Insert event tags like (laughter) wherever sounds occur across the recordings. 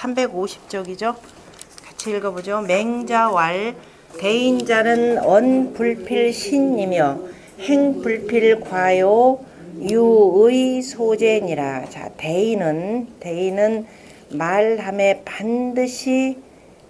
350쪽이죠. 같이 읽어보죠. 맹자왈 대인자는 언불필 신이며 행불필 과요 유의 소재니라. 자, 대인은 대인은 말함에 반드시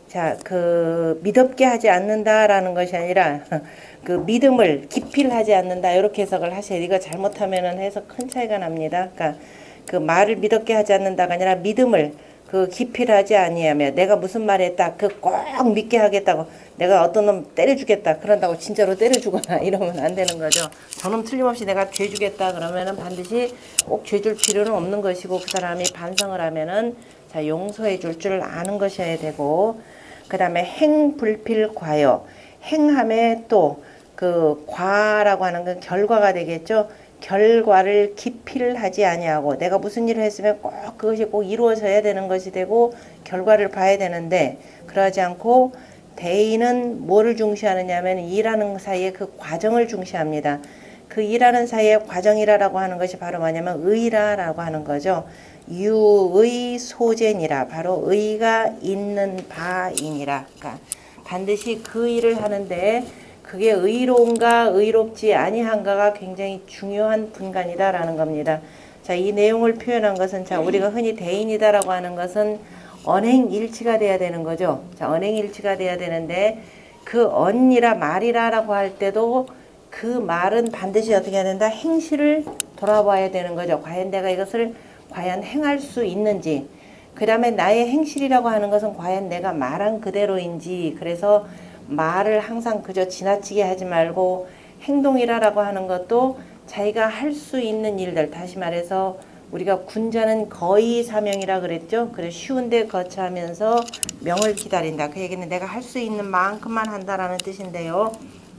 자, 그 믿음게 하지 않는다라는 것이 아니라 (laughs) 그 믿음을 기필하지 않는다 이렇게 해석을 하셔야 이거 잘못하면은 해석 큰 차이가 납니다. 그러니까 그 말을 믿었게 하지 않는다가 아니라 믿음을 그 기필하지 아니하며 내가 무슨 말 했다 그 꼭 믿게 하겠다고 내가 어떤 놈 때려주겠다 그런다고 진짜로 때려주거나 (laughs) 이러면 안 되는 거죠. 저놈 틀림없이 내가 죄 주겠다 그러면은 반드시 꼭 죄 줄 필요는 없는 것이고 그 사람이 반성을 하면은 자 용서해 줄 줄 아는 것이어야 되고 그 다음에 행 불필 과요 행함에 또 그 과라고 하는 건 결과가 되겠죠. 결과를 기필 하지 아니하고 내가 무슨 일을 했으면 꼭 그것이 꼭 이루어져야 되는 것이 되고 결과를 봐야 되는데 그러지 않고 대인은 뭐를 중시하느냐 하면 일하는 사이에 그 과정을 중시합니다. 그 일하는 사이에 과정이라라고 하는 것이 바로 뭐냐면 의라라고 하는 거죠. 유의 소재니라 바로 의가 있는 바이니라. 그러니까 반드시 그 일을 하는데 그게 의로운가 의롭지 아니한가가 굉장히 중요한 분간이다라는 겁니다. 자, 이 내용을 표현한 것은 자, 우리가 흔히 대인이다라고 하는 것은 언행일치가 돼야 되는 거죠. 자, 언행일치가 돼야 되는데 그 언이라 말이라라고 할 때도 그 말은 반드시 어떻게 해야 된다? 행실을 돌아봐야 되는 거죠. 과연 내가 이것을 과연 행할 수 있는지. 그 다음에 나의 행실이라고 하는 것은 과연 내가 말한 그대로인지. 그래서 말을 항상 그저 지나치게 하지 말고 행동이라라고 하는 것도 자기가 할 수 있는 일들 다시 말해서 우리가 군자는 거의 사명이라 그랬죠. 그래 쉬운데 거처하면서 명을 기다린다. 그 얘기는 내가 할 수 있는 만큼만 한다라는 뜻인데요.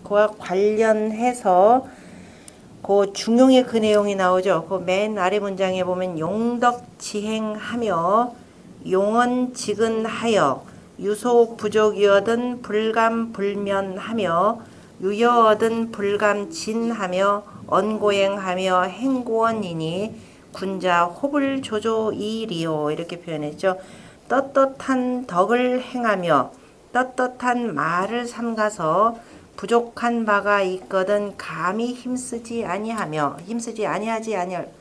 그와 관련해서 그 중용의 그 내용이 나오죠. 그 맨 아래 문장에 보면 용덕 지행하며 용언 지근하여 유소 부족이어든 불감불면하며 유여어든 불감진하며 언고행하며 행고원이니 군자 호불 조조 이리요 이렇게 표현했죠. 떳떳한 덕을 행하며 떳떳한 말을 삼가서 부족한 바가 있거든 감히 힘쓰지 아니하며 힘쓰지 아니하지 아니할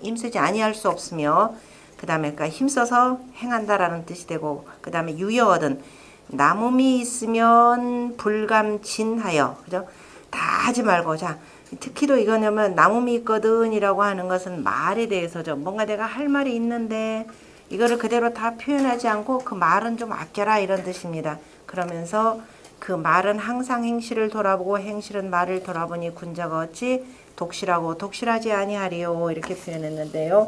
힘쓰지 아니할 수 없으며 그 다음에 그러니까 힘써서 행한다라는 뜻이 되고 그 다음에 유여하든 남음이 있으면 불감진하여 그죠? 다 하지 말고 자 특히도 이거냐면 남음이 있거든이라고 하는 것은 말에 대해서죠. 뭔가 내가 할 말이 있는데 이거를 그대로 다 표현하지 않고 그 말은 좀 아껴라 이런 뜻입니다. 그러면서 그 말은 항상 행실을 돌아보고 행실은 말을 돌아보니 군자가 어찌 독실하고 독실하지 아니하리요 이렇게 표현했는데요.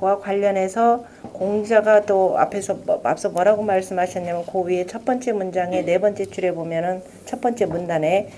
그와 관련해서 공자가 또 앞에서 뭐- 앞서 뭐라고 말씀하셨냐면 그 위에 첫 번째 문장의 네 번째 줄에 보면은 첫 번째 문단에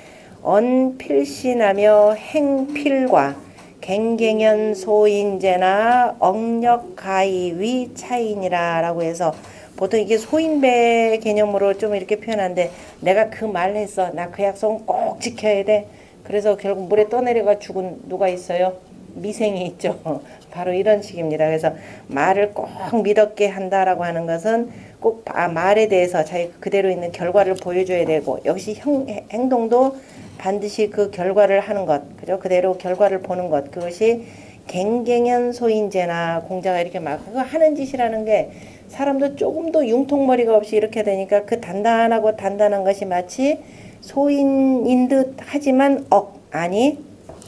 언필신하며 행필과 갱갱연 소인제나 억력가이위 차이니라라고 해서 보통 이게 소인배 개념으로 좀 이렇게 표현하는데 내가 그 말 했어. 나 그 약속은 꼭 지켜야 돼. 그래서 결국 물에 떠내려가 죽은 누가 있어요? 미생이 있죠. (laughs) 바로 이런 식입니다. 그래서 말을 꼭 믿었게 한다라고 하는 것은 꼭 아, 말에 대해서 자기 그대로 있는 결과를 보여줘야 되고 역시 형, 행동도 반드시 그 결과를 하는 것. 그죠? 그대로 결과를 보는 것. 그것이 갱갱연 소인제나 공자가 이렇게 막 그거 하는 짓이라는 게 사람도 조금 더 융통머리가 없이 이렇게 되니까 그 단단하고 단단한 것이 마치 소인인 듯 하지만 억 아니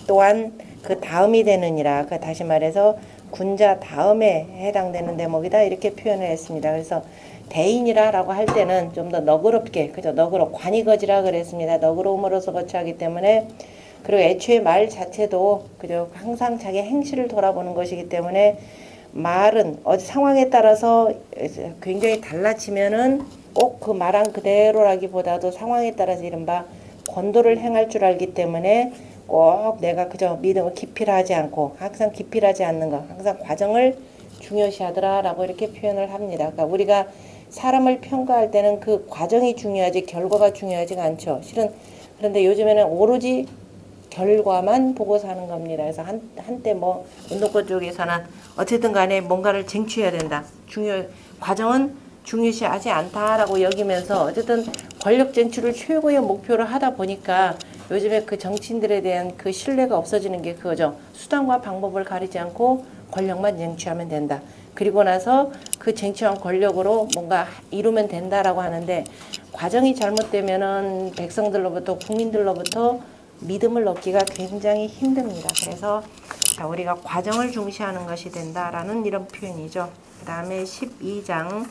또한 그 다음이 되느니라 그 다시 말해서 군자 다음에 해당되는 대목이다 이렇게 표현을 했습니다. 그래서 대인이라라고 할 때는 좀 더 너그럽게 그죠 너그러 관이거지라 그랬습니다. 너그러움으로서 거처하기 때문에 그리고 애초에 말 자체도 그죠 항상 자기 행실을 돌아보는 것이기 때문에 말은 어디 상황에 따라서 굉장히 달라지면은 꼭 그 말한 그대로라기보다도 상황에 따라서 이른바 권도를 행할 줄 알기 때문에 꼭 내가 그저 믿음을 기필 하지 않고 항상 기필 하지 않는 것 항상 과정을 중요시 하더라라고 이렇게 표현을 합니다. 그러니까 우리가 사람을 평가할 때는 그 과정이 중요하지 결과가 중요하지가 않죠. 실은 그런데 요즘에는 오로지 결과만 보고 사는 겁니다. 그래서 한, 한때 뭐 운동권 쪽에서는 어쨌든 간에 뭔가를 쟁취해야 된다. 중요, 과정은 중요시하지 않다라고 여기면서 어쨌든 권력 쟁취를 최고의 목표로 하다 보니까 요즘에 그 정치인들에 대한 그 신뢰가 없어지는 게 그거죠. 수단과 방법을 가리지 않고 권력만 쟁취하면 된다. 그리고 나서 그 쟁취한 권력으로 뭔가 이루면 된다라고 하는데 과정이 잘못되면은 백성들로부터 국민들로부터 믿음을 얻기가 굉장히 힘듭니다. 그래서 자, 우리가 과정을 중시하는 것이 된다라는 이런 표현이죠. 그 다음에 12장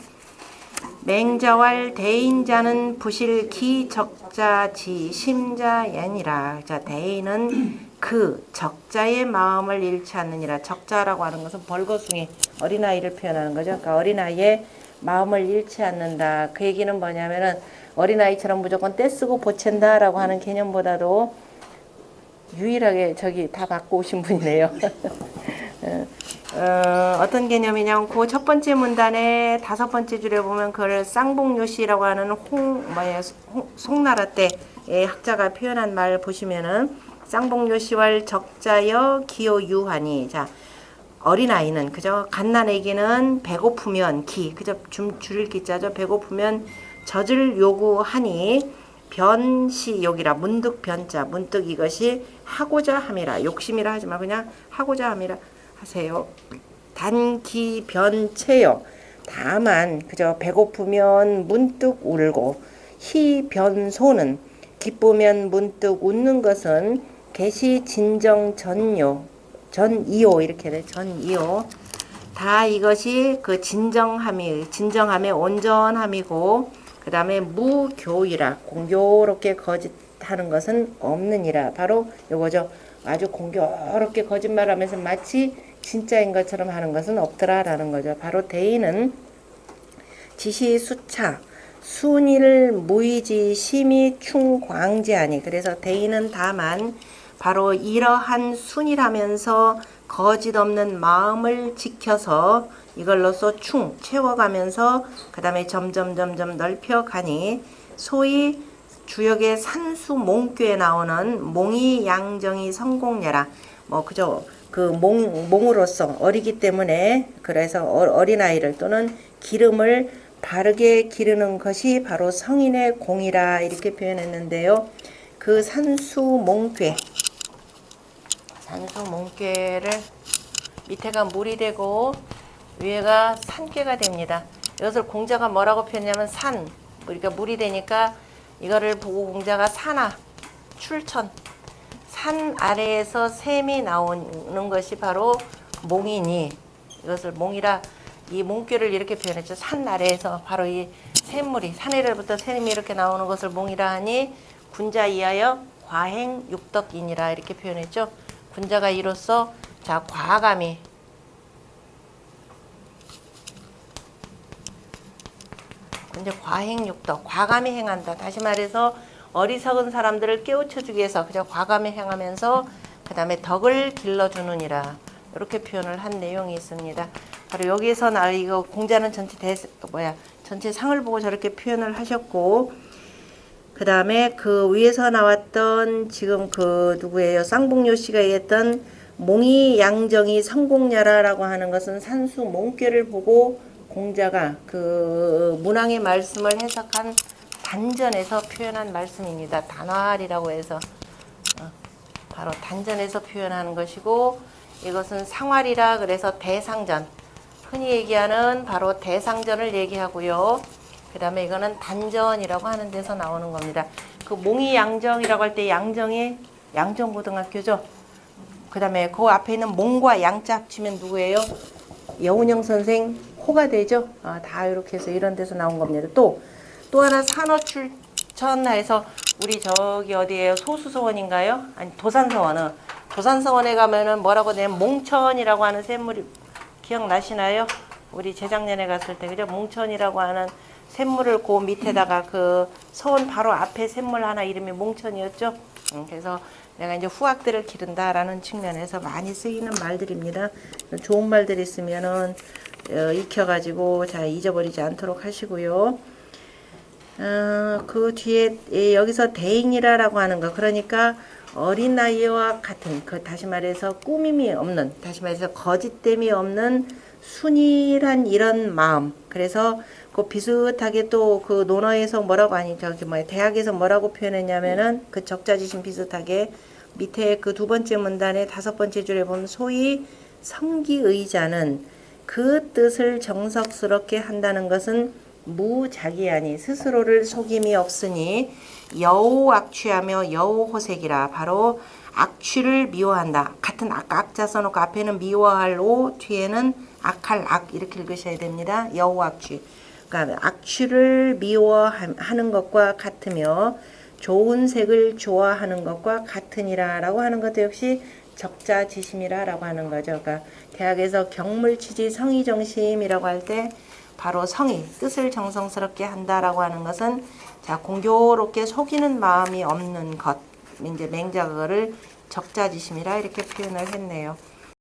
맹자왈 대인자는 부실 기적자지 심자연이라. 자 대인은 그 적자의 마음을 잃지 않느니라. 적자라고 하는 것은 벌거숭이 어린아이를 표현하는 거죠. 그러니까 어린아이의 마음을 잃지 않는다. 그 얘기는 뭐냐면은 어린아이처럼 무조건 떼쓰고 보챈다라고 하는 개념보다도 유일하게 저기 다 받고 오신 분이네요. (laughs) 어, 어떤 개념이냐면 그 첫 번째 문단의 다섯 번째 줄에 보면 그걸 쌍봉요시라고 하는 홍 뭐야 홍- 송나라 때의 학자가 표현한 말 보시면은 쌍봉요시왈 적자여 기호 유하니. 자 어린아이는 그저 갓난애기는 배고프면 기 그저 줌 줄일 기자죠. 배고프면 젖을 요구하니 변시 여기라 문득 변자 문득 이것이 하고자 함이라 욕심이라 하지 마. 그냥 하고자 함이라 하세요. 단기 변체요. 다만 그저 배고프면 문득 울고 희 변소는 기쁘면 문득 웃는 것은 개시 진정 전요 전이요. 이렇게 돼. 전이요. 다 이것이 그 진정함이 진정함의 온전함이고 그 다음에 무교이라 공교롭게 거짓 하는 것은 없느니라. 바로 요거죠. 아주 공교롭게 거짓말하면서 마치 진짜인 것처럼 하는 것은 없더라라는 거죠. 바로 대인은 지시 수차 순일 무의지 심이 충광지하니. 그래서 대인은 다만 바로 이러한 순이라면서 거짓 없는 마음을 지켜서 이걸로써 충 채워가면서 그 다음에 점점 점점 넓혀가니 소위 주역의 산수 몽교에 나오는 몽이 양정이 성공녀라 뭐 그저 그 몽, 몽으로서 어리기 때문에 그래서 어- 어린아이를 또는 기름을 바르게 기르는 것이 바로 성인의 공이라 이렇게 표현했는데요. 그 산수 몽괴 산수 몽괴를 밑에가 물이 되고 위에가 산괴가 됩니다. 이것을 공자가 뭐라고 표현하냐면 산 그러니까 물이 되니까 이거를 보고 공자가 산하 출천 산 아래에서 샘이 나오는 것이 바로 몽이니 이것을 몽이라 이 몽귀를 이렇게 표현했죠. 산 아래에서 바로 이 샘물이 산 아래로부터 샘이 이렇게 나오는 것을 몽이라 하니 군자 이하여 과행 육덕이니라 이렇게 표현했죠. 군자가 이로써 자 과감히 이제 과행육덕, 과감히 행한다. 다시 말해서 어리석은 사람들을 깨우쳐주기 위해서 그저 과감히 행하면서 그 다음에 덕을 길러주느니라 이렇게 표현을 한 내용이 있습니다. 바로 여기에서 나 이거 공자는 전체 대 뭐야 전체 상을 보고 저렇게 표현을 하셨고 그 다음에 그 위에서 나왔던 지금 그 누구예요 쌍봉요 씨가 얘기했던 몽이 양정이 성공야라라고 하는 것은 산수 몽괴를 보고 공자가 그 문왕의 말씀을 해석한 단전에서 표현한 말씀입니다. 단활이라고 해서 어, 바로 단전에서 표현하는 것이고 이것은 상활이라 그래서 대상전 흔히 얘기하는 바로 대상전을 얘기하고요. 그 다음에 이거는 단전이라고 하는 데서 나오는 겁니다. 그 몽이 양정이라고 할 때 양정이 양정고등학교죠. 그 다음에 그 앞에 있는 몽과 양자 합치면 누구예요? 여운영 선생 호가 되죠. 아, 다 이렇게 해서 이런 데서 나온 겁니다. 또, 또 하나 산호출천해서 우리 저기 어디에요? 소수서원인가요? 아니, 도산서원은. 도산서원에 가면은 뭐라고 되냐면 몽천이라고 하는 샘물이 기억나시나요? 우리 재작년에 갔을 때, 그죠? 몽천이라고 하는 샘물을 그 밑에다가 그 서원 바로 앞에 샘물 하나 이름이 몽천이었죠. 음, 그래서 내가 이제 후학들을 기른다라는 측면에서 많이 쓰이는 말들입니다. 좋은 말들 있으면은 어, 익혀가지고 잘 잊어버리지 않도록 하시고요. 어, 그 뒤에 예, 여기서 대인이라라고 하는 거 그러니까 어린 나이와 같은 그 다시 말해서 꾸밈이 없는 다시 말해서 거짓됨이 없는 순일한 이런 마음 그래서 그 비슷하게 또 그 논어에서 뭐라고 아니 저기 뭐야 대학에서 뭐라고 표현했냐면은 그 적자지심 비슷하게 밑에 그 두 번째 문단의 다섯 번째 줄에 보면 소위 성기의자는 그 뜻을 정석스럽게 한다는 것은 무자기하니 스스로를 속임이 없으니 여우 악취하며 여우 호색이라 바로 악취를 미워한다. 같은 악, 악자 써놓고 앞에는 미워할 오 뒤에는 악할 악 이렇게 읽으셔야 됩니다. 여우 악취. 그러니까 악취를 미워하는 것과 같으며 좋은 색을 좋아하는 것과 같으니라 라고 하는 것도 역시 적자지심이라라고 하는 거죠. 그러니까 대학에서 경물치지 성의정심이라고 할 때 바로 성의 뜻을 정성스럽게 한다라고 하는 것은 자 공교롭게 속이는 마음이 없는 것 이제 맹자거를 적자지심이라 이렇게 표현을 했네요.